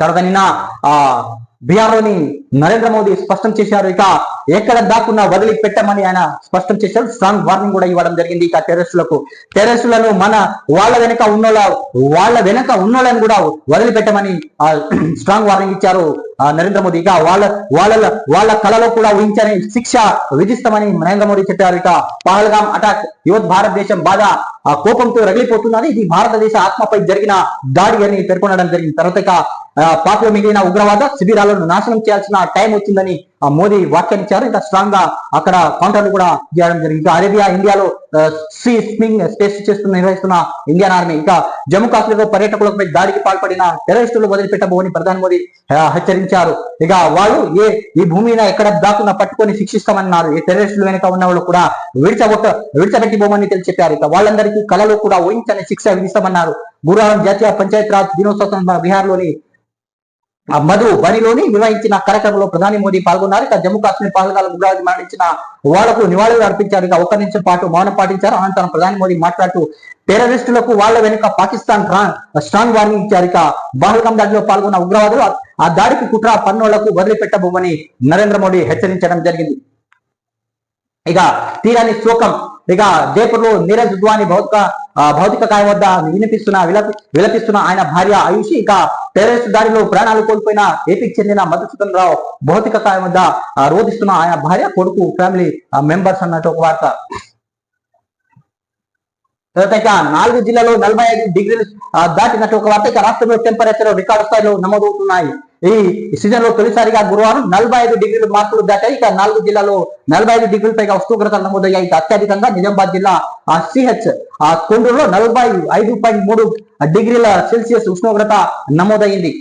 తర్వాత నిన్న ఆ బీహార్లోని నరేంద్ర మోదీ స్పష్టం చేశారు. ఇక ఎక్కడ దాక్కున్నా వదిలి పెట్టమని ఆయన స్పష్టం చేశారు. స్ట్రాంగ్ వార్నింగ్ కూడా ఇవ్వడం జరిగింది ఇక టెర్రరిస్టులకు టెర్రరిస్టులను మన వాళ్ళ వెనక ఉన్నోళ్ళ వాళ్ళ వెనక ఉన్నోళ్ళని కూడా వదిలిపెట్టమని ఆ, స్ట్రాంగ్ వార్నింగ్ ఇచ్చారు నరేంద్ర మోదీ. ఇక వాళ్ళ వాళ్ళ వాళ్ళ కళలో కూడా ఊహించని శిక్ష విధిస్తామని నరేంద్ర మోదీ చెప్పారు. ఇక పహల్గాం అటాక్ యువత్ భారతదేశం బాధ ఆ కోపంతో రగిలిపోతున్నది. ఇది భారతదేశ ఆత్మపై జరిగిన దాడి అని పేర్కొనడం జరిగింది. తర్వాత ఇక పాక్లో మిగిలిన ఉగ్రవాద శిబిరాలను నాశనం చేయాల్సిన టైం వచ్చిందని ఆ, మోదీ వ్యాఖ్యానించారు ఇంకా స్ట్రాంగ్గా అక్కడ కౌంటర్లు కూడా చేయడం జరిగింది. ఇంకా అరేబియా ఇండియాలో సీ స్మింగ్ టెస్ట్ చేస్తున్న నిర్వహిస్తున్న ఇండియన్ ఆర్మీ ఇంకా జమ్మూ కాశ్మీర్లో పర్యాటకులపై దాడికి పాల్పడిన టెరరిస్టులు వదిలిపెట్టబోని ప్రధాని మోదీ హెచ్చరించారు. ఇక వాళ్ళు ఏ ఈ భూమిని ఎక్కడ దాక్కున్నా పట్టుకొని శిక్షిస్తామన్నారు. ఈ టెర్రరిస్టులు వెనుక ఉన్న వాళ్ళు కూడా విడిచబొట్ట విడిచబెట్టిపోమని తెలిసి చెప్పారు. ఇక వాళ్ళందరికీ కళలో కూడా ఊహించని శిక్ష విధిస్తామన్నారు. గురువారం జాతీయ పంచాయత్ రాజ్ దినోత్సవం బీహార్లోని మధు బరిలోని నిర్వహించిన కార్యక్రమంలో ప్రధాని మోదీ పాల్గొన్నారు. ఇక జమ్మూ కాశ్మీర్ పాల్గొనాలి ఉగ్రవాది మరణించిన వాళ్ళకు నివాళులు అర్పించారు. ఇక ఒక్క నిమిషం పాటు మౌనం పాటించారు. అనంతరం ప్రధాని మోదీ మాట్లాడుతూ టెర్రరిస్టులకు వాళ్ళ వెనుక పాకిస్తాన్ స్ట్రాంగ్ వార్నింగ్ ఇచ్చారు. ఇక బాహల్గం దాడిలో పాల్గొన్న ఉగ్రవాదులు ఆ- ఆ దాడికి కుట్ర పన్నులకు వదిలిపెట్టబోమని నరేంద్ర మోడీ హెచ్చరించడం జరిగింది. ఇక తీరాని శోకం ఇక జైపూర్లో నీరజ్ ఉద్వాని భౌతిక భౌతిక కాయం వద్ద వినిపిస్తున్న విలపి విలపిస్తున్న ఆయన భార్య ఆయుషి ఇక టెర్రరిస్ట్ దాడిలో ప్రాణాలు కోల్పోయిన ఏపీకి చెందిన మధుసూదన్ రావు భౌతిక కాయం వద్ద రోధిస్తున్న ఆయన భార్య కొడుకు ఫ్యామిలీ మెంబర్స్ అన్నట్టు ఒక వార్త. తర్వాత ఇక నాలుగు జిల్లాలో నలభై ఐదు డిగ్రీలు దాటినట్టు ఒక వార్త. ఇక రాష్ట్రంలో టెంపరేచర్ రికార్డు స్థాయిలో నమోదవుతున్నాయి. ఈ సీజన్లో తొలిసారిగా గురువారం నలభై ఐదు డిగ్రీలు మార్కులు దాటాయి. ఇక నాలుగు జిల్లాలో నలభై ఐదు డిగ్రీల పైగా ఉష్ణోగ్రతలు నమోదయ్యాయి. ఇక అత్యధికంగా నిజామాబాద్ జిల్లా ఆ సిహెచ్ ఆ కొండూరులో నలభై ఐదు పాయింట్ మూడు డిగ్రీల సెల్సియస్ ఉష్ణోగ్రత నమోదైంది.